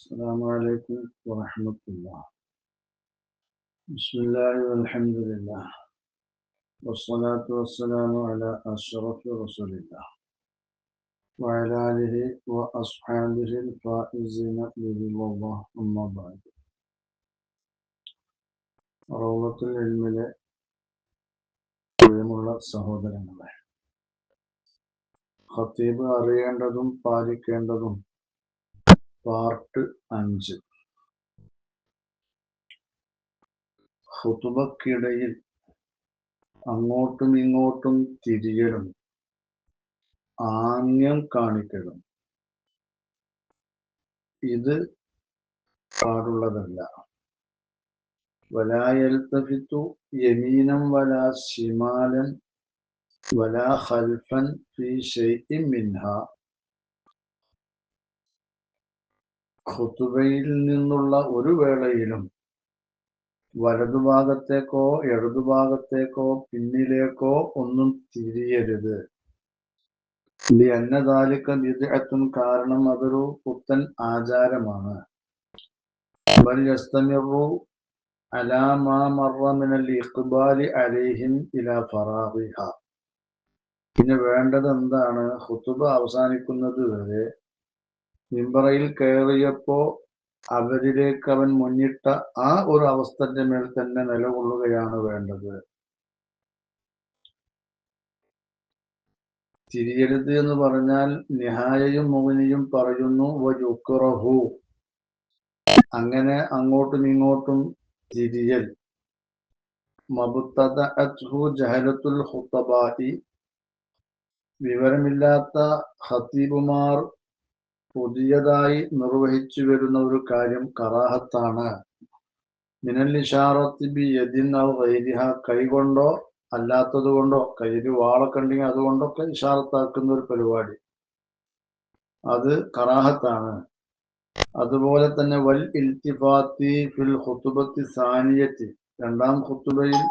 السلام عليكم ورحمة الله بسم الله والحمد لله والصلاة والسلام على أشرف رسول الله وعلى آله وأصحابه الفائزين برضا الله أما بعد റൗളത്തുൽ ഇൽമിലെ പ്രിയമുള്ള സഹോദരങ്ങളെ ഖത്തീബ് അറിയേണ്ടതും പാലിക്കേണ്ടതും പാർട്ട് അഞ്ച്. ഹുതുബക്കിടയിൽ അങ്ങോട്ടും ഇങ്ങോട്ടും തിരിയലും ആംഗ്യം കാണിക്കലും ഇത് പാടുള്ളതല്ല. വലായൽത്തഫിത്തു യമീനം വലാ ശിമാലൻ വലാ ഹൽഫൻ ഫി ഷൈഇൻ മിൻഹ. ഖുതുബയിൽ നിന്നുള്ള ഒരു വേളയിലും വലതുഭാഗത്തേക്കോ ഇടതുഭാഗത്തേക്കോ പിന്നിലേക്കോ ഒന്നും തിരിയരുത്. എന്നതാലിക്ക വിദഗ്ധത്തും കാരണം അതൊരു പുത്തൻ ആചാരമാണ്. പിന്നെ വേണ്ടത് എന്താണ്? ഹുത്തുബ അവസാനിക്കുന്നത് വരെ മിമ്പറയിൽ കയറിയപ്പോ അവരിലേക്ക് അവൻ മുന്നിട്ട ആ ഒരു അവസ്ഥന്റെ മേൽ തന്നെ നിലകൊള്ളുകയാണ് വേണ്ടത്. തിരിയരുത് എന്ന് പറഞ്ഞാൽ നിഹായയും മോഹിനിയും പറയുന്നു വജുക്കുറഹു അങ്ങനെ അങ്ങോട്ടും ഇങ്ങോട്ടും തിരിയൽ. വിവരമില്ലാത്ത ഖത്തീബുമാർ പുതിയതായി നിർവഹിച്ചു വരുന്ന ഒരു കാര്യം കറാഹത്താണ്. മിനൽ ഇഷാറത്തി ബി ഗൈരിഹ കൈകൊണ്ടോ അല്ലാത്തത് കൊണ്ടോ കയ്യിൽ വാളൊക്കെ ഉണ്ടെങ്കിൽ അതുകൊണ്ടൊക്കെ ഇഷാറത്താക്കുന്ന ഒരു പരിപാടി. അത് കറാഹത്താണ്. അതുപോലെ തന്നെ വൽ ഇൽത്തിഫാത്തി ഫിൽ ഹുത്തുബത്തി സാനിയത്തി രണ്ടാം ഹുത്തുബയിൽ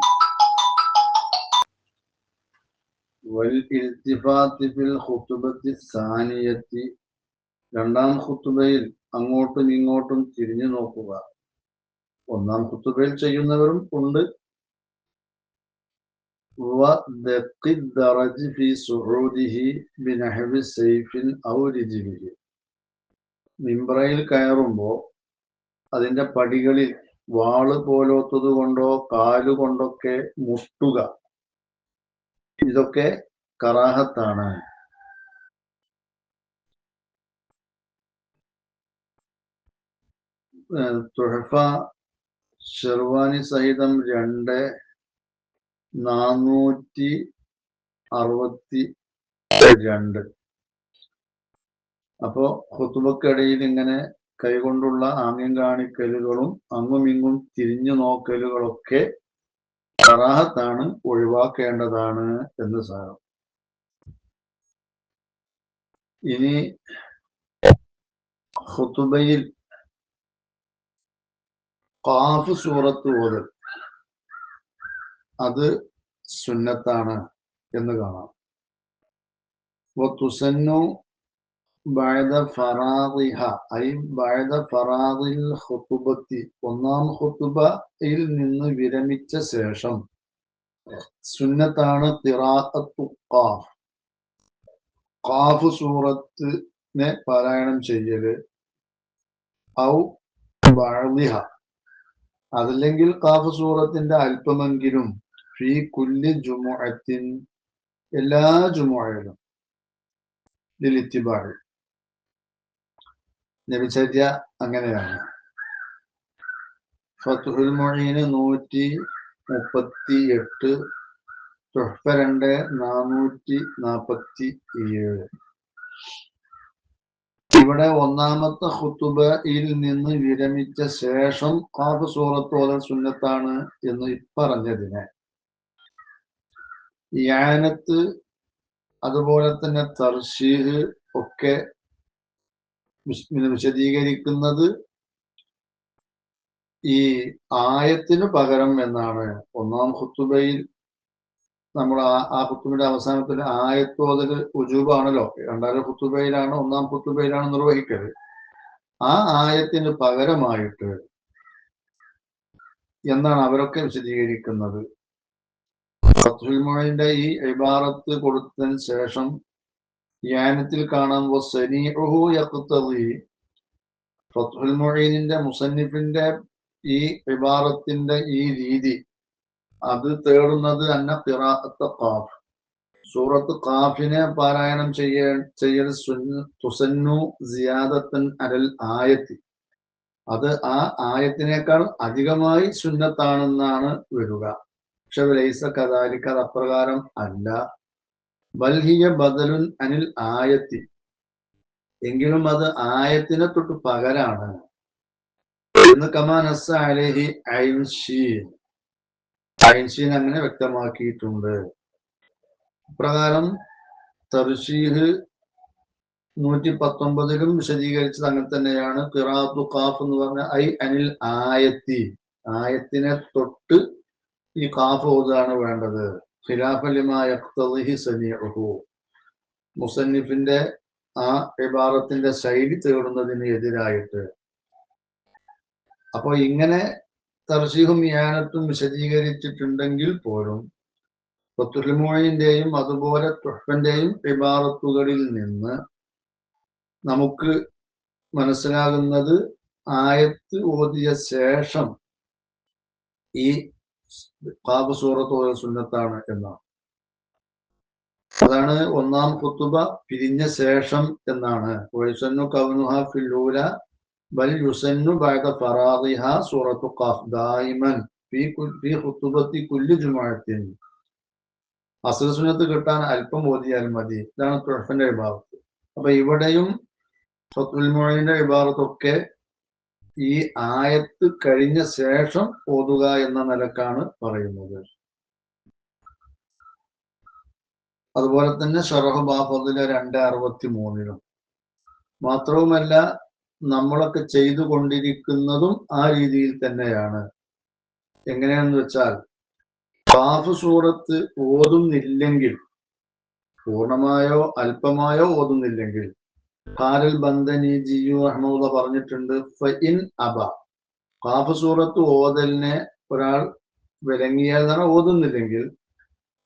വൽ ഇൽത്തിഫാത്തി ഫിൽ ഹുത്തുബത്തി സാനിയത്തി രണ്ടാം ഖുത്തുബയിൽ അങ്ങോട്ടും ഇങ്ങോട്ടും തിരിഞ്ഞു നോക്കുക. ഒന്നാം ഖുത്തുബയിൽ ചെയ്യുന്നവരും ഉണ്ട്. മിംബ്രയിൽ കയറുമ്പോൾ അതിന്റെ പടികളിൽ വാൾ പോലോത്തത് കൊണ്ടോ കാലുകൊണ്ടൊക്കെ മുട്ടുക. ഇതൊക്കെ കറാഹത്താണ്. തുഹഫ ഷെർവാനി സഹിതം രണ്ട് നാനൂറ്റി അറുപത്തി രണ്ട്. അപ്പോ ഹുത്തുബക്കിടയിൽ ഇങ്ങനെ കൈകൊണ്ടുള്ള ആംഗ്യം കാണിക്കലുകളും അങ്ങും ഇങ്ങും തിരിഞ്ഞു നോക്കലുകളൊക്കെ കറാഹത്താണ് ഒഴിവാക്കേണ്ടതാണ് എന്ന് സാരം. ഇനി ഹുത്തുബയിൽ കാഫ് സൂറത്ത് ഓതൽ അത് സുന്നത്താണ് എന്ന് കാണാം. ഒന്നാം ഹുത്തുബയിൽ നിന്ന് വിരമിച്ച ശേഷം. സുന്നത്താണ് കാഫ് സൂറത്തിനെ പാരായണം ചെയ്യൽ ഔ അതല്ലെങ്കിൽ കാഫ് സൂറത്തിന്റെ അല്പമെങ്കിലും ഫി കുല്ലി ജുമുഅത്തിൻ എല്ലാ ജുമുഅയിലും ലിലിത്തിബാഴ് നബിചര്യ അങ്ങനെയാണ്. ഫത്തുഹുൽ മൊഴീന് നൂറ്റി മുപ്പത്തി എട്ട് തൊഹ്ഫ രണ്ട് നാനൂറ്റി നാപ്പത്തി ഏഴ് ഇവിടെ ഒന്നാമത്തെ ഹുത്തുബയിൽ നിന്ന് വിരമിച്ച ശേഷം കാഫ് സൂറത്തോതൽ സുന്നത്താണ് എന്ന് പറഞ്ഞതിന്. യാനത്ത് അതുപോലെ തന്നെ തർഷീഹ് ഒക്കെ വിശദീകരിക്കുന്നത് ഈ ആയത്തിന് പകരം എന്നാണ്. ഒന്നാം ഹുത്തുബയിൽ നമ്മൾ ആ ആ കുത്തുബിന്റെ അവസാനത്തിൽ ആയത്തോതൽ ഉജൂബാണല്ലോ. രണ്ടായിരം കുത്തുബയിലാണ് ഒന്നാം കുത്തുബയിലാണ് നിർവഹിക്കൽ. ആ ആയത്തിന് പകരമായിട്ട് എന്നാണ് അവരൊക്കെ വിശദീകരിക്കുന്നത്? ഫത്തുൽമോയിന്റെ ഈ ഇബാറത്ത് കൊടുത്തതിന് ശേഷം യാനത്തിൽ ആയത്തിൽ കാണാൻ വസനീഉഹു യഖ്തദി ഫത്തുൽ മുഈനിന്റെ മുസന്നിഫിന്റെ ഈ ഇബാറത്തിന്റെ ഈ രീതി അത് തേടുന്നത് അന്ന പിറാത്ത കാഫ് സൂറത്ത് കാഫിനെ പാരായണം ചെയ്യ ചെയ്യൽ സുന്ന തുസന്നു സിയാദത്തൻ അരൽ ആയത്തി. അത് ആ ആയത്തിനേക്കാൾ അധികമായി സുന്നത്താണെന്നാണ് വരിക പക്ഷെ ലൈസ കദാലിക്ക അത് അപ്രകാരം അല്ല. ബൽഹിയ ബദലുൻ അനിൽ ആയത്തി. എങ്കിലും അത് ആയത്തിനെ തൊട്ട് പകരാണ് എന്ന് അലേഹി അലഹി ഐൻഷീൻ ഐൻഷീൻ അങ്ങനെ വ്യക്തമാക്കിയിട്ടുണ്ട്. പ്രകാരം തർഷീഹ് നൂറ്റി പത്തൊമ്പതിലും വിശദീകരിച്ചത് അങ്ങനെ തന്നെയാണ്. കിറാത്തു കാഫ് എന്ന് പറഞ്ഞ ഐ അനിൽ ആയത്തി. ആയത്തിനെ തൊട്ട് ഈ കാഫ് ഓതാണ് വേണ്ടത്. മുസന്നിഫിന്റെ ആ ഇബാറത്തിന്റെ ശൈലി തേടുന്നതിന് എതിരായിട്ട്. അപ്പൊ ഇങ്ങനെ തർശീഹും യാനത്തും വിശദീകരിച്ചിട്ടുണ്ടെങ്കിൽ പോലും ഫത്തുൽമോയിന്റെയും അതുപോലെ തുഷ്പന്റെയും ഇബാറത്തുകളിൽ നിന്ന് നമുക്ക് മനസ്സിലാകുന്നത് ആയത്ത് ഓതിയ ശേഷം ഈ കാബ് സൂറത്ത് ഓതിയ സുന്നത്താണ് എന്നാണ്. അതാണ് ഒന്നാം കുത്തുബ പിരിഞ്ഞ ശേഷം എന്നാണ്. വൈസന്നു കവനുഹ ഫില്ലൂല ബൽ യുസന്നു ബഅദ ഫറാദിഹ സൂറത്തു ഖാഫ് ദായിമൻ ഫീ ഫീ ഖുതുബത്തി കുല്ലി ജുമുഅത്തിൻ. അസൽ സുന്നത്ത് കിട്ടാൻ അല്പം ഓതിയാൽ മതി. ഇതാണ് തുഴഫന്റെ വിഭാഗത്ത്. അപ്പൊ ഇവിടെയും ഫത്തുൽമൊഴിന്റെ വിഭാഗത്തൊക്കെ ഈ ആയത്ത് കഴിഞ്ഞ ശേഷം ഓതുക എന്ന നിലക്കാണ് പറയുന്നത്. അതുപോലെ തന്നെ ഷറഹ് ബാഫദിലെ രണ്ട് അറുപത്തി മൂന്നിലും മാത്രവുമല്ല നമ്മളൊക്കെ ചെയ്തുകൊണ്ടിരിക്കുന്നതും ആ രീതിയിൽ തന്നെയാണ്. എങ്ങനെയാണെന്ന് വെച്ചാൽ കാഫ് സൂറത്ത് ഓതുന്നില്ലെങ്കിൽ പൂർണമായോ അല്പമായോ ഓതുന്നില്ലെങ്കിൽ ഹാരൽ ബന്ദനി ജിയു അഹമ്മദ് പറഞ്ഞിട്ടുണ്ട് ഫഇൻ അബ. കാഫ് സൂറത്ത് ഓതലിനെ ഒരാൾ വിലങ്ങിയാൽ തന്നെ ഓതുന്നില്ലെങ്കിൽ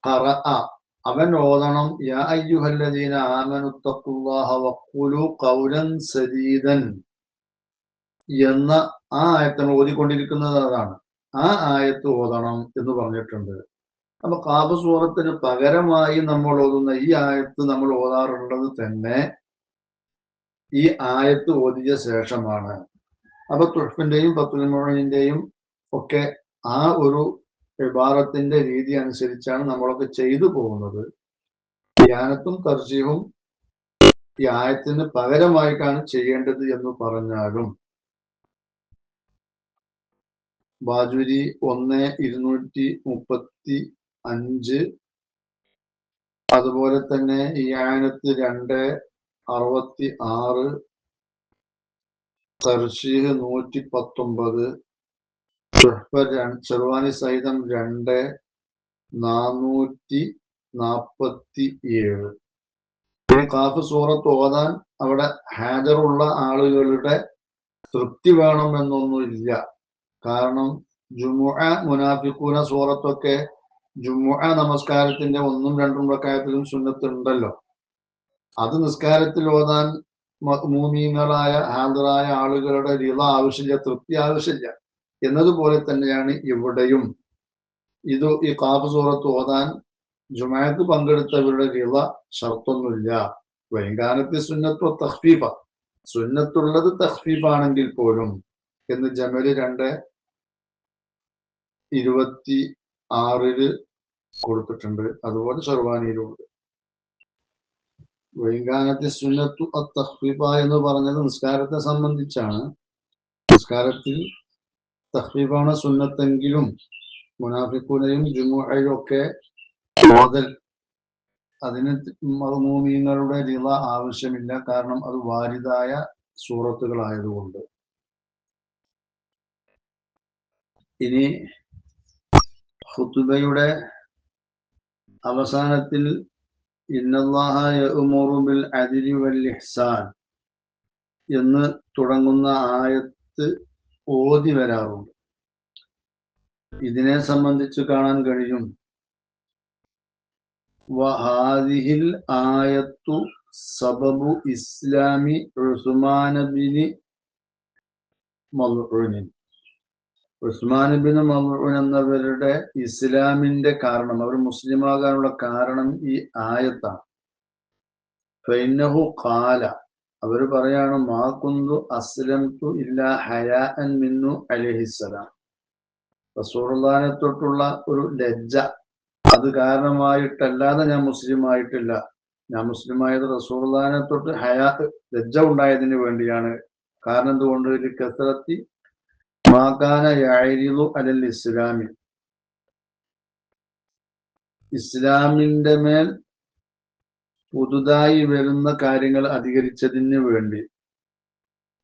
ഖറഅ അവൻ ഓതണം യാ അയ്യുഹല്ലദീന ആമനു തഖുല്ലാഹ കൗരൻ ഖൗലൻ സദീദൻ. എന്ന ആ ആയത്താണ് ഓതിക്കൊണ്ടിരിക്കുന്നത് അതാണ്. ആ ആയത്ത് ഓതണം എന്ന് പറഞ്ഞിട്ടുണ്ട്. അപ്പൊ കാബസൂറത്തിന് പകരമായി നമ്മൾ ഓതുന്ന ഈ ആയത്ത് നമ്മൾ ഓതാറുള്ളത് തന്നെ ഈ ആയത്ത് ഓതിയ ശേഷമാണ്. അപ്പൊ തുഷ്പിന്റെയും പത്തുലിമോണിന്റെയും ഒക്കെ ആ ഒരു വിഭാഗത്തിന്റെ രീതി അനുസരിച്ചാണ് നമ്മളൊക്കെ ചെയ്തു പോകുന്നത്. ധ്യാനത്തും തർജീവും ഈ ആയത്തിന് പകരമായിട്ടാണ് ചെയ്യേണ്ടത് എന്ന് പറഞ്ഞാലും ബാജുരി ഒന്ന് ഇരുന്നൂറ്റി മുപ്പത്തി അഞ്ച്. അതുപോലെ തന്നെ ഈ ആയനത്ത് രണ്ട് അറുപത്തി ആറ്. തർഷീഹ് നൂറ്റി പത്തൊമ്പത്. ചെറുവാനി സഹിതം രണ്ട്. നാനൂറ്റി നാപ്പത്തി ഏഴ്. കാഫ് സൂറത്ത് ഓതാൻ അവിടെ ഹാജറുള്ള ആളുകളുടെ തൃപ്തി വേണമെന്നൊന്നുമില്ല കാരണം ജുമുഅ മുനാഫിക്കൂന സൂറത്തൊക്കെ ജുമുഅ നമസ്കാരത്തിന്റെ ഒന്നും രണ്ടും പ്രക്കാരത്തിലും സുന്നത്തുണ്ടല്ലോ. അത് നിസ്കാരത്തിൽ ഓതാൻ മൂമീങ്ങളായ ഹാദറായ ആളുകളുടെ രീത ആവശ്യമില്ല തൃപ്തി ആവശ്യമില്ല എന്നതുപോലെ തന്നെയാണ് ഇവിടെയും. ഇത് ഈ കാഫ് സൂറത്ത് ഓതാൻ ജുമാക്ക് പങ്കെടുത്തവരുടെ രീത ഷർത്തൊന്നുമില്ല. വൈകാനത്തെ സുന്നത്വ തഹ്ഫീഫ. സുന്നത്തുള്ളത് തഹ്ഫീഫാണെങ്കിൽ പോലും എന്ന് ജമൽ രണ്ട് ഇരുപത്തി ആറിൽ കൊടുത്തിട്ടുണ്ട്. അതുപോലെ സർവാനിയിലുണ്ട് വൈകാനത്തെ സുന്നത്തു തഹ്ഫീഫ എന്ന് പറഞ്ഞത് നിസ്കാരത്തെ സംബന്ധിച്ചാണ്. നിസ്കാരത്തിൽ തഹ്ബീബാണ് സുന്നത്തെങ്കിലും മുനാഫിക്കുനയും ജുമുഹയും ഒക്കെ മോതൽ അതിന് മഹമൂമീങ്ങളുടെ റിള ആവശ്യമില്ല. കാരണം അത് വാരിതായ സൂറത്തുകളായതുകൊണ്ട്. ഇനി ഖുതുബയുടെ അവസാനത്തിൽ ഇന്നല്ലാഹ അതിരി ഇഹ്സാൻ എന്ന് തുടങ്ങുന്ന ആയത്ത് ഓതി വരാറുണ്ട്. ഇതിനെ സംബന്ധിച്ച് കാണാൻ കഴിയും. വഹാദിഹിൽ ആയത്തു സബബു ഇസ്ലാമി ഉസ്മാനബിന് മൽഉനിൻ. ഉസ്മാൻ ബിൻ മൽഉൻ എന്നവരുടെ ഇസ്ലാമിന്റെ കാരണം അവർ മുസ്ലിമാകാനുള്ള കാരണം ഈ ആയത്താണ്. കാല അവർ പറയാണ് മാക്കുന്തു അസ്ലം അസ്ലംതു ഇല്ല ഹയാഅൻ മിന്നു അലഹിസലാം റസൂർദാനെ തൊട്ടുള്ള ഒരു ലജ്ജ അത് കാരണമായിട്ടല്ലാതെ ഞാൻ മുസ്ലിം ആയിട്ടില്ല ഞാൻ മുസ്ലിം ആയത് റസൂർദാനെ തൊട്ട് ഹയാ ലജ്ജ ഉണ്ടായതിന് വേണ്ടിയാണ്. കാരണം എന്തുകൊണ്ട്? കസറത്തി മാകാന യാഴിലു അലൽ ഇസ്ലാമി ഇസ്ലാമിന്റെ മേൽ പുതുതായി വരുന്ന കാര്യങ്ങൾ അധികരിച്ചതിന് വേണ്ടി.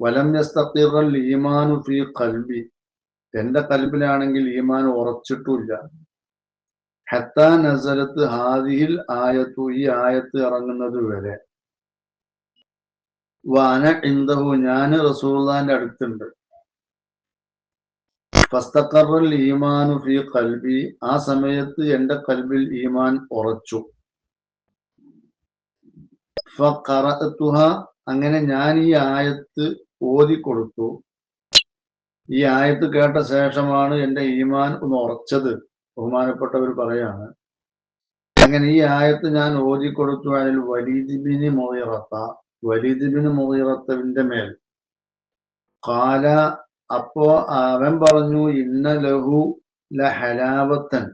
വലം യസ്തഖിറൽ ഈമാനു ഫി കൽബി എന്റെ കൽബിലാണെങ്കിൽ ഈമാൻ ഉറച്ചിട്ടില്ല ഹത്താ നസരത്ത് ഹാദിഹിൽ ആയത്തു ഈ ആയത്ത് ഇറങ്ങുന്നത് വരെ. വാന ഇന്ദഹു ഞാൻ റസൂള്ളാന്റെ അടുത്തുണ്ട്. ഫസ്തഖറൽ ഈമാനു ഫി കൽബി ആ സമയത്ത് എന്റെ കൽബിൽ ഈമാൻ ഉറച്ചു. ഫഖറഅതുഹ അങ്ങനെ ഞാൻ ഈ ആയത്ത് ഓതി കൊടുത്തു. ഈ ആയത്ത് കേട്ട ശേഷമാണ് എന്റെ ഈമാൻ ഒന്ന് ഉറച്ചത്. ബഹുമാനപ്പെട്ടവർ പറയാണ്. അങ്ങനെ ഈ ആയത്ത് ഞാൻ ഓതി കൊടുത്തു. അതിൽ വലീദിബിന് മൊയിറത്ത വലീദിബിന് മൊയിറത്തവിന്റെ മേൽ. കാല അപ്പോ അവൻ പറഞ്ഞു ഇന്ന ലഹു ലഹലാവത്തൻ.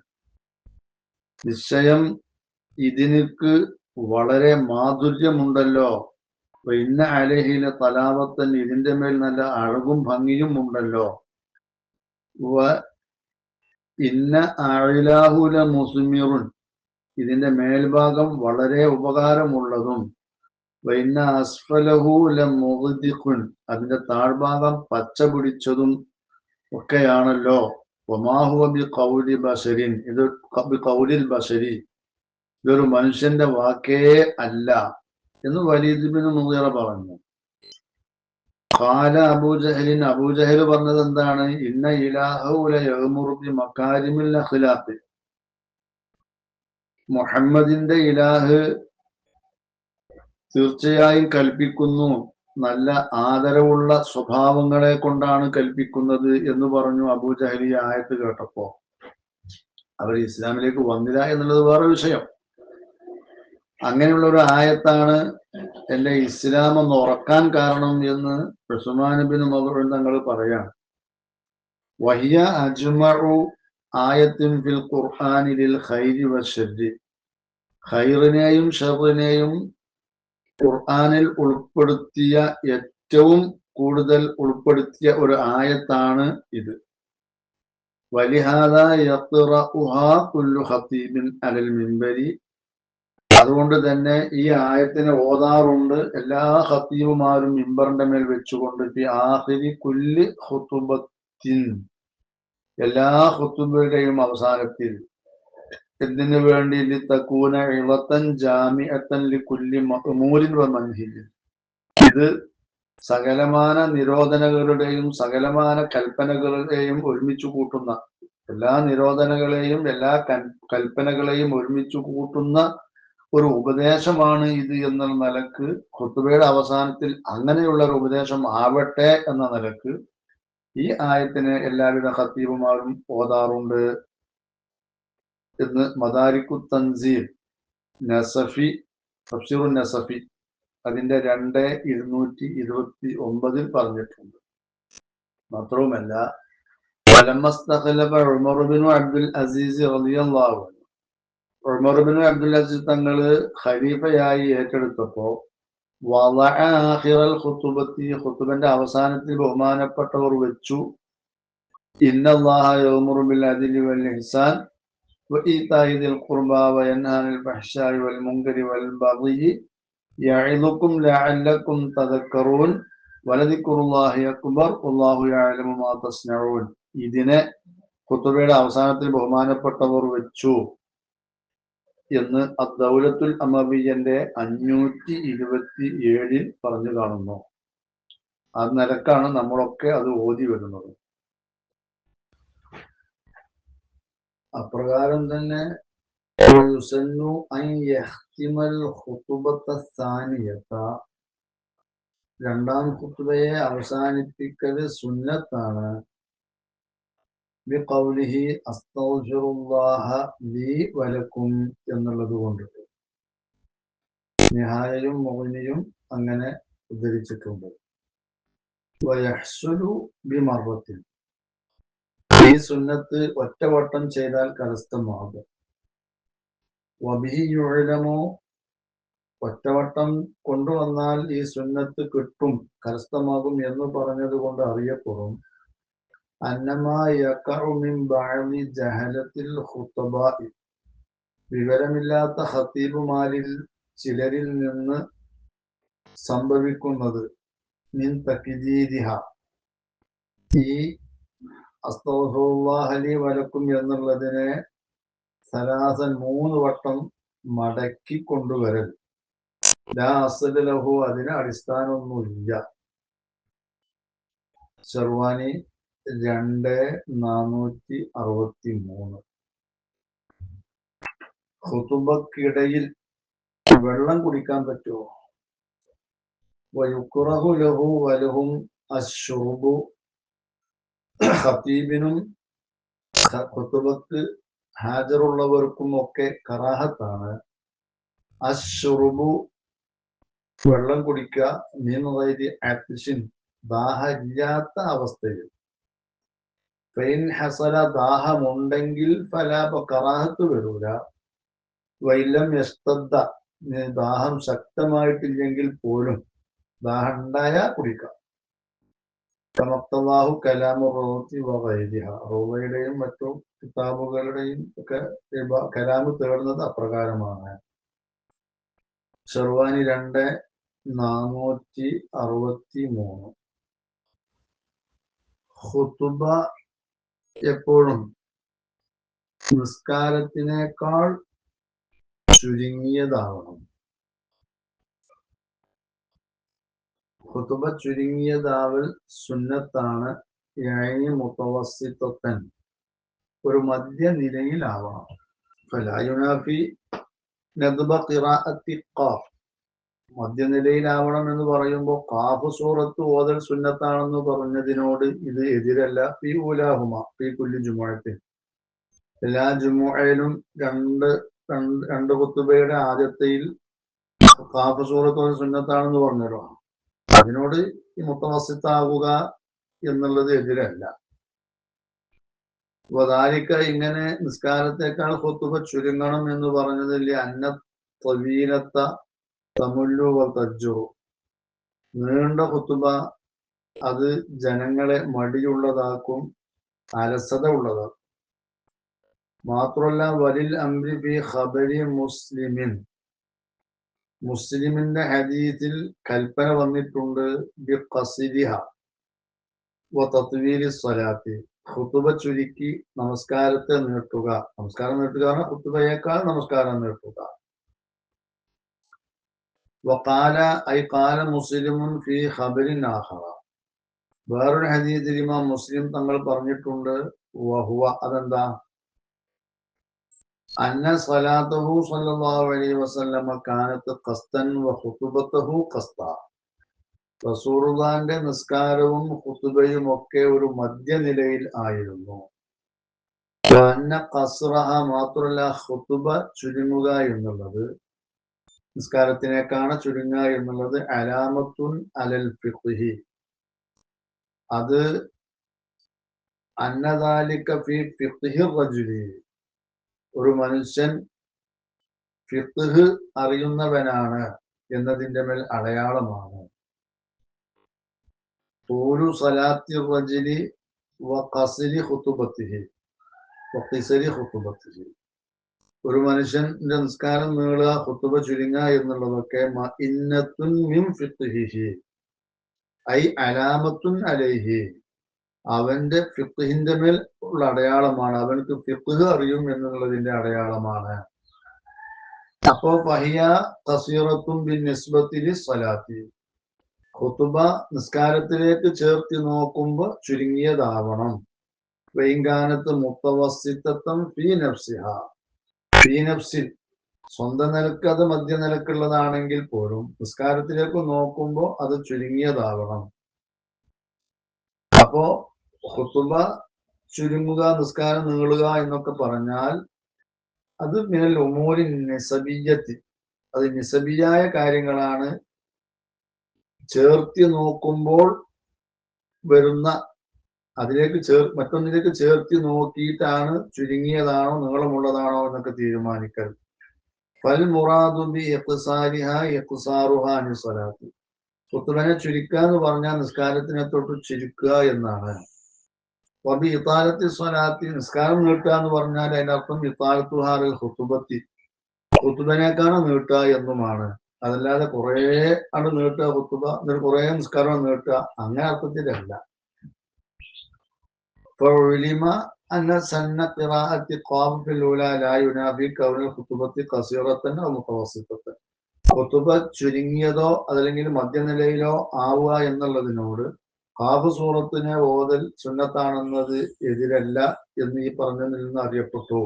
നിശ്ചയം ഇതിനക്ക് വളരെ മാധുര്യമുണ്ടല്ലോ. ഇന്ന അലഹിലെ തലാവത്തൻ ഇതിന്റെ മേൽ നല്ല അഴകും ഭംഗിയും ഉണ്ടല്ലോ. ഇന്ന അഴിലാഹുല മുസ്മിറുൻ. ഇതിന്റെ മേൽഭാഗം വളരെ ഉപകാരമുള്ളതും അതിന്റെ താഴ്ഭാഗം പച്ച പിടിച്ചതും ഒക്കെയാണല്ലോ. ബഷരിൻ ഇത് കൗലിൽ ബഷരി ഇതൊരു മനുഷ്യന്റെ വാക്കേ അല്ല എന്ന് വലീദിബിന് മുഖേറ പറഞ്ഞു. കാല അബൂജഹലിൻ അബൂജഹൽ പറഞ്ഞത് എന്താണ്? ഇന്ന ഇലാഹുലി മക്കാരിമിൽ മുഹമ്മദിന്റെ ഇലാഹ് തീർച്ചയായും കൽപ്പിക്കുന്നു. നല്ല ആദരവുള്ള സ്വഭാവങ്ങളെ കൊണ്ടാണ് കൽപ്പിക്കുന്നത് എന്ന് പറഞ്ഞു അബൂ ജഹലി ആയത്ത് കേട്ടപ്പോ. അവർ ഇസ്ലാമിലേക്ക് വന്നില്ല എന്നുള്ളത് വേറെ വിഷയം. അങ്ങനെയുള്ള ഒരു ആയത്താണ് എന്റെ ഇസ്ലാം ഒന്ന് ഉറക്കാൻ കാരണം എന്ന് ഉസ്മാനബിൻ മദുർ തങ്ങൾ പറയാണ്. വഹിയ അജ്മറു ആയത്തിൻ ഫിൽ ഖൈരി വശരി ഖൈറിനെയും ഷറിനെയും ഖുർആനിൽ ഉൾപ്പെടുത്തിയ ഏറ്റവും കൂടുതൽ ഉൾപ്പെടുത്തിയ ഒരു ആയത്താണ് ഇത്. അതുകൊണ്ട് തന്നെ ഈ ആയത്തിനെ ഓതാറുണ്ട് എല്ലാ ഹത്തീബുമാരും മിമ്പറിന്റെ മേൽ വെച്ചുകൊണ്ട് എല്ലാ ഹുത്തുബയുടെയും അവസാനത്തിൽ എന്തിനു വേണ്ടി ലിത്തക്കൂന ഇളത്തൻ ജാമിഅത്തൻ ലിക്കുല്ലി മഹ്മൂരിൻ വ മൻഹിലിൻ ഇത് സകലമാന നിരോധനകളുടെയും സകലമാന കൽപ്പനകളുടെയും ഒരുമിച്ച് കൂട്ടുന്ന എല്ലാ നിരോധനകളെയും എല്ലാ കൽപ്പനകളെയും ഒരുമിച്ച് കൂട്ടുന്ന ഒരു ഉപദേശമാണ് ഇത് എന്ന നിലയ്ക്ക് ഖുത്തുബയുടെ അവസാനത്തിൽ അങ്ങനെയുള്ള ഒരു ഉപദേശം ആവട്ടെ എന്ന നിലയ്ക്ക് ഈ ആയത്തിന് എല്ലാവിധ ഖത്തീബുമാരും ഓതാറുണ്ട്. എന്ന് മദാരിക്കു തൻസീർ നസഫി തഫ്സീറു നസഫി അതിന്റെ രണ്ട് ഇരുന്നൂറ്റി ഇരുപത്തി ഒമ്പതിൽ പറഞ്ഞിട്ടുണ്ട്. മാത്രവുമല്ല അബ്ദുൽ അസീസ് ഉമർബിനു അബ്ദുൽ അസീസ് തങ്ങൾ ഖലീഫയായി ഏറ്റെടുത്തപ്പോ ഖുത്തുബത്തി ഖുത്തുബന്റെ അവസാനത്തിൽ ബഹുമാനപ്പെട്ടവർ വെച്ചു ഇന്നല്ലാഹ യൗമുറു ബിൽ അദ്ലി വൽ ഇഹ്സാൻ وإيتاء ذي القربى وينهى عن الفحشاء والمنكر والبغي يعظكم لعلكم تذكرون ولذكر الله أكبر والله يعلم ما تصنعون ഇതിനെ ഖുത്തുബയുടെ അവസാനത്തിൽ ബഹുമാനപ്പെട്ടവർ വെച്ചു എന്ന് അദ്ദൗലത്തുൽ അമബിയന്റെ അഞ്ഞൂറ്റി ഇരുപത്തി ഏഴിൽ പറഞ്ഞു കാണുന്നു ആ നിലക്കാണ് നമ്മളൊക്കെ അത് ഓതി വരുന്നത് അപ്രകാരം തന്നെ രണ്ടാം കുത്തുബയെ അവസാനിപ്പിക്കൽ സുന്നത്താണ്. ലീ വലക്കും എന്നുള്ളത് കൊണ്ട്. നിഹായയും മോഹിനിയും അങ്ങനെ ഉദ്ധരിച്ചിട്ടുണ്ട്. വയഹ്സുലു ഈ സുന്നത്ത് ഒറ്റവട്ടം ചെയ്താൽ കരസ്ഥമാകും. ഒറ്റവട്ടം കൊണ്ടുവന്നാൽ ഈ സുന്നത്ത് കിട്ടും കരസ്ഥമാകും എന്ന് പറഞ്ഞത് കൊണ്ട് അറിയപ്പെടും ജഹലത്തിൽ വിവരമില്ലാത്ത ഹത്തീബുമാരിൽ ചിലരിൽ നിന്ന് സംഭവിക്കുന്നത് മിൻ ഈ അസ്തോഹലി വലക്കും എന്നുള്ളതിനെ സരാസൻ മൂന്ന് വട്ടം മടക്കി കൊണ്ടുവരൽ ലാ അസൽ അതിന് അടിസ്ഥാനമൊന്നുമില്ല. ഷെർവാനി രണ്ട് നാനൂറ്റി അറുപത്തി മൂന്ന് ഹുതുബക്കിടയിൽ വെള്ളം കുടിക്കാൻ പറ്റുമോ? വയുക്കുറഹു ലഹു വലഹും അഷുബു ഖത്തീബിനും കുത്തുബത്ത് ഹാജറുള്ളവർക്കും ഒക്കെ കറാഹത്താണ്. അഷുറുബു വെള്ളം കുടിക്കുക നീന്നുറൈതി ആക്ടിഷൻ ദാഹമില്ലാത്ത അവസ്ഥയിൽ. ഫൈൻ ഹസല ദാഹമുണ്ടെങ്കിൽ ഫലാപ കറാഹത്ത് വരൂല. വൈലം യസ്തദ്ദ ദാഹം ശക്തമായിട്ടില്ലെങ്കിൽ പോലും ദാഹം ഉണ്ടായാൽ കുടിക്കാം. സമക്തവാഹു കലാമു റോത്തി വൈദ്യ റോവയുടെയും മറ്റു കിതാബുകളുടെയും ഒക്കെ കലാമ് തേടുന്നത് അപ്രകാരമാണ്. ഷെർവാനി രണ്ട് നാനൂറ്റി അറുപത്തി മൂന്ന് ഹുത്തുബ എപ്പോഴും നിസ്കാരത്തിനേക്കാൾ ചുരുങ്ങിയതാവണം. ഹുത്തുബ ചുരുങ്ങിയതാവൽ സുന്നത്താണ് മുത്തവസിത്വത്തൻ ഒരു മധ്യനിലയിലാവണം ഫലായുനാഫി ഖിറാഅത്തി മധ്യനിലയിലാവണം എന്ന് പറയുമ്പോൾ കാഫ് സൂറത്ത് ഓതൽ സുന്നത്താണെന്ന് പറഞ്ഞതിനോട് ഇത് എതിരല്ല. പി ഉലാഹുമ പി കുല്ലി ജുമുഴത്തിൽ എല്ലാ ജുമുഴയിലും രണ്ട് രണ്ട് കുത്തുബയുടെ ആദ്യത്തെയിൽ കാഫ് സൂറത്ത് ഓതൽ സുന്നത്താണെന്ന് പറഞ്ഞല്ലോ. അതിനോട് ഈ മുത്തവസിത്താവുക എന്നുള്ളത് എതിരല്ല. വദാലിക്ക ഇങ്ങനെ നിസ്കാരത്തെക്കാൾ കൊത്തുക ചുരുങ്ങണം എന്ന് പറഞ്ഞതിൽ അന്ന തൊവീലത്ത തമുല്ലു തജ്ജു നീണ്ട കുത്തുബ അത് ജനങ്ങളെ മടിയുള്ളതാക്കും അലസത ഉള്ളതാക്കും മാത്രമല്ല വലിൽ അംരി ബി ഖബരി മുസ്ലിമിൻ. മുസ്ലിമിന്റെ ഹദീത്തിൽ കൽപ്പന വന്നിട്ടുണ്ട് ബി വ തത്വീലി സ്വലാത്തി. ഖുതുബ ചുരുക്കി നമസ്കാരത്തെ നീട്ടുക. നമസ്കാരം നീട്ടുക ഖുതുബയേക്കാൾ നമസ്കാരം നീട്ടുക. വഖാല ഐ ഖാല മുസ്ലിമുൻ ഫി ഖബരിൻ ആഖറ. വേറൊരു ഹദീസിൽ ഇമാം മുസ്ലിം തങ്ങൾ പറഞ്ഞിട്ടുണ്ട് വഹുവ അതെന്താ? അന്ന സലാത്തഹു സല്ലല്ലാഹു അലൈഹി വസല്ലമ കാനത്ത് ഖസ്തൻ വ ഖുതുബത്തഹു ഖസ്ത. റസൂറുദാന്റെ നിസ്കാരവും ഖുതുബയും ഒക്കെ ഒരു മധ്യനിലയിൽ ആയിരുന്നു. അന്ന ഖസ്റഹ മാത്രമല്ല ഖുതുബ ചുരുങ്ങുക എന്നുള്ളത്. നിസ്കാരത്തിനേക്കാണ് ചുരുങ്ങുക എന്നുള്ളത് അലാമത്തുൻ അലൽ ഫിഖ്ഹി. അത് അന്നദാലിക ഫി ഫിഖ്ഹി റജുലി. ഒരു മനുഷ്യൻ ഫിത്ത്ഹ് അറിയുന്നവനാണ് എന്നതിന്റെ മേൽ അടയാളമാണ്. തൂലു സലാത്തി റജിലി വ ഖസ്രി ഖുതുബത്തിഹി. വ ഖിസ്രി ഖുതുബത്തിഹി. ഒരു മനുഷ്യന്റെ നിസ്കാരം നീളുക ഖുതുബ ചുരുങ്ങുക എന്നുള്ളതൊക്കെ ഇന്നത്തുൻ മിം ഫിത്ത്ഹിഹി ഐ അലാമത്തുൻ അലൈഹി. അവന്റെ ഫിഖ്ഹിന്റെ മേൽ ഉള്ള അടയാളമാണ്. അവനക്ക് ഫിഖ്ഹ് അറിയും എന്നുള്ളതിന്റെ അടയാളമാണ്. അപ്പോ ഫഹിയ തസീറത്തും ബിൻ നിസ്ബത്തിലി സ്വലാത്തി. ഖുതുബ നിസ്കാരത്തിലേക്ക് ചേർത്തി നോക്കുമ്പോൾ ചുരുങ്ങിയതാവണം. വൈകാനത്ത് മുത്തവസിത്തം ഫീ നഫ്സിഹ. ഫീ നഫ്സിൽ സ്വന്തം നിലയ്ക്ക് അത് മധ്യ നിലക്കുള്ളതാണെങ്കിൽ പോലും നിസ്കാരത്തിലേക്ക് നോക്കുമ്പോൾ അത് ചുരുങ്ങിയതാവണം. അപ്പോ ഖുതുബ ചുരുങ്ങുക നിസ്കാരം നീളുക എന്നൊക്കെ പറഞ്ഞാൽ അത് മിനൽ ഉമൂരി നിസബീയത്തിൽ അത് നിസബിയായ കാര്യങ്ങളാണ്. ചേർത്തി നോക്കുമ്പോൾ വരുന്ന അതിലേക്ക് ചേർ മറ്റൊന്നിലേക്ക് ചേർത്തി നോക്കിയിട്ടാണ് ചുരുങ്ങിയതാണോ നീളമുള്ളതാണോ എന്നൊക്കെ തീരുമാനിക്കൽ. ഫൽ മുറാദുബി യക്കുസാരിഹ യക്സാറുഹ അനുസലാത്ത് കുത്തുബനെ ചുരുക്കുക എന്ന് പറഞ്ഞാൽ നിസ്കാരത്തിനെ തൊട്ട് ചുരുക്കുക എന്നാണ്. വബി ഇത്താലത്തി സ്വലാത്തി നിസ്കാരം നീട്ടുക എന്ന് പറഞ്ഞാൽ അതിനർത്ഥം ഇത്താലത്തുഹാറിൽ ഹുത്തുബത്തി ഹുത്തുബനേക്കാണ് നീട്ടുക എന്നുമാണ് അതല്ലാതെ കുറേ ആണ് നീട്ടുക ഹുത്തുബ എന്നിട്ട് കുറേ നിസ്കാരം നീട്ടുക അങ്ങനെ അർത്ഥത്തിലല്ല فعلم أن سن قراءة قام في الأولى لا ينافي كون الخطبة قصيرة أو متوسطة ഖുത്തുബ ചുരുങ്ങിയതോ അതല്ലെങ്കിൽ മധ്യനിലയിലോ ആവുക എന്നുള്ളതിനോട് ഹാഫ് സൂറത്തിനെ ഓതൽ സുന്നത്താണെന്നത് എതിരല്ല എന്ന് ഈ പറഞ്ഞതിൽ നിന്ന് അറിയപ്പെട്ടു.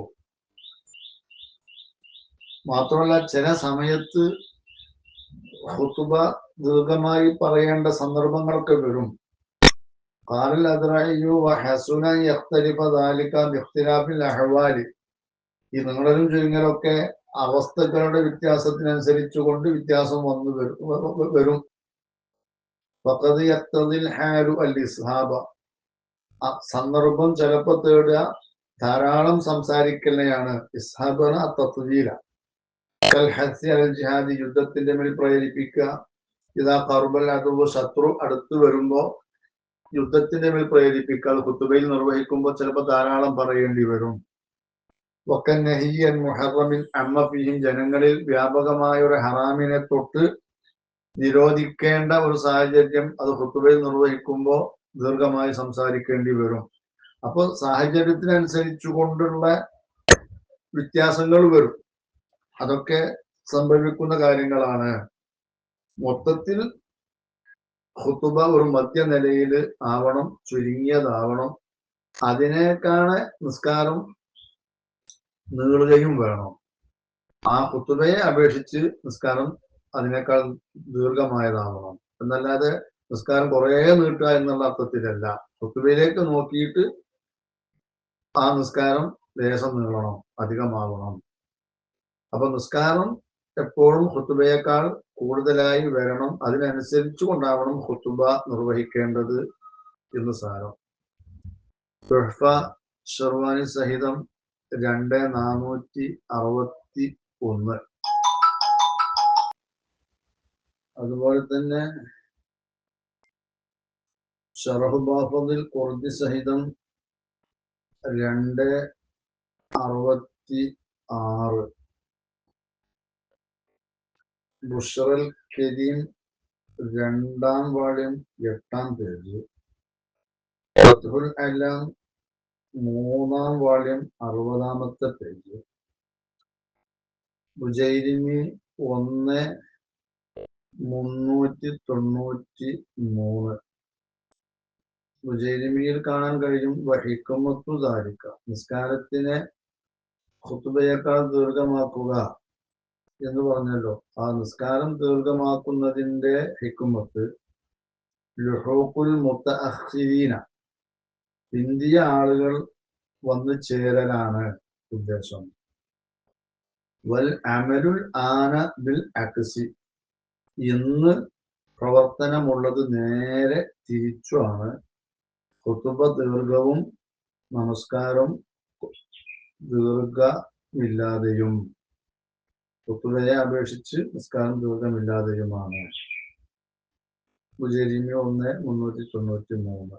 മാത്രമല്ല ചില സമയത്ത് ഹുത്തുബ ദീർഘമായി പറയേണ്ട സന്ദർഭങ്ങളൊക്കെ വരും. കാറിൽ ഈ നിങ്ങളിലും ചുരുങ്ങലൊക്കെ അവസ്ഥകളുടെ വ്യത്യാസത്തിനനുസരിച്ചുകൊണ്ട് വ്യത്യാസം വന്നു വരും. സന്ദർഭം ചിലപ്പോൾ തേടുക ധാരാളം സംസാരിക്കലിനെയാണ്. ഇസ്ഹാബന തത്വീല ജിഹാദി യുദ്ധത്തിന്റെ മേൽ പ്രേരിപ്പിക്കുക. ഇതാ കറുബൽ അതുമ്പോ ശത്രു അടുത്തു വരുമ്പോ യുദ്ധത്തിന്റെ മേൽ പ്രേരിപ്പിക്കുക. കുത്തുബയിൽ നിർവഹിക്കുമ്പോൾ ചിലപ്പോൾ ധാരാളം പറയേണ്ടി വരും. വക്കന്നഹിയൻ മുഹറമിൻ അമ്മ പിയും ജനങ്ങളിൽ വ്യാപകമായ ഒരു ഹറാമിനെ തൊട്ട് നിരോധിക്കേണ്ട ഒരു സാഹചര്യം അത് ഹുത്തുബയിൽ നിർവഹിക്കുമ്പോൾ ദീർഘമായി സംസാരിക്കേണ്ടി വരും. അപ്പോൾ സാഹചര്യത്തിനനുസരിച്ചു കൊണ്ടുള്ള വ്യത്യാസങ്ങൾ വരും. അതൊക്കെ സംഭവിക്കുന്ന കാര്യങ്ങളാണ്. മൊത്തത്തിൽ ഹുത്തുബ ഒരു മധ്യനിലയിൽ ആവണം ചുരുങ്ങിയതാവണം. അതിനേക്കാണ് നിസ്കാരം നീളുകയും വേണം. ആ കുത്തുബയെ അപേക്ഷിച്ച് നിസ്കാരം അതിനേക്കാൾ ദീർഘമായതാവണം. എന്നല്ലാതെ നിസ്കാരം കുറേ നീട്ടുക എന്നുള്ള അർത്ഥത്തിലല്ല. കുത്തുബയിലേക്ക് നോക്കിയിട്ട് ആ നിസ്കാരം ലേശം നീളണം അധികമാവണം. അപ്പൊ നിസ്കാരം എപ്പോഴും ഹുത്തുബയേക്കാൾ കൂടുതലായി വരണം. അതിനനുസരിച്ചു കൊണ്ടാവണം ഹുത്തുബ നിർവഹിക്കേണ്ടത് എന്ന് സാരം. ഷെർവാനി സഹിതം രണ്ട് നാനൂറ്റി അറുപത്തി ഒന്ന്. അതുപോലെ തന്നെ ഷറഹുബാഫിൽ കുർദി സഹിതം രണ്ട് അറുപത്തി ആറ് ബുഷറൽ കരീം രണ്ടാം വാള്യം എട്ടാം പേജ്. ഫത്ഹുൽ അലാം മൂന്നാം വാള്യം അറുപതാമത്തെ പേജ്. മുജൈരിമി ഒന്ന് മുന്നൂറ്റി തൊണ്ണൂറ്റി മൂന്ന് മുജൈരിമിയിൽ കാണാൻ കഴിയും. വഹിക്കുമത്തു ധാരിക്ക നിസ്കാരത്തിനെ ഖുത്തുബയേക്കാൾ ദീർഘമാക്കുക എന്ന് പറഞ്ഞല്ലോ. ആ നിസ്കാരം ദീർഘമാക്കുന്നതിന്റെ ഹിക്കുമത്ത് ലുഹൂക്കുൽ മുത്തഅഖിരീന. പിന്തിയ ആളുകൾ വന്നു ചേരലാണ് ഉദ്ദേശം. വൽ അമലുൽ ആന ബിൽ അക്സി. ഇന്ന് പ്രവർത്തനമുള്ളത് നേരെ തിരിച്ചുമാണ് കുത്തുബ ദീർഘവും നമസ്കാരം ദീർഘമില്ലാതെയും കുത്തുബയെ അപേക്ഷിച്ച് നമസ്കാരം ദീർഘമില്ലാതെയുമാണ്. മുജരിമി ഒന്ന് മുന്നൂറ്റി തൊണ്ണൂറ്റി മൂന്ന്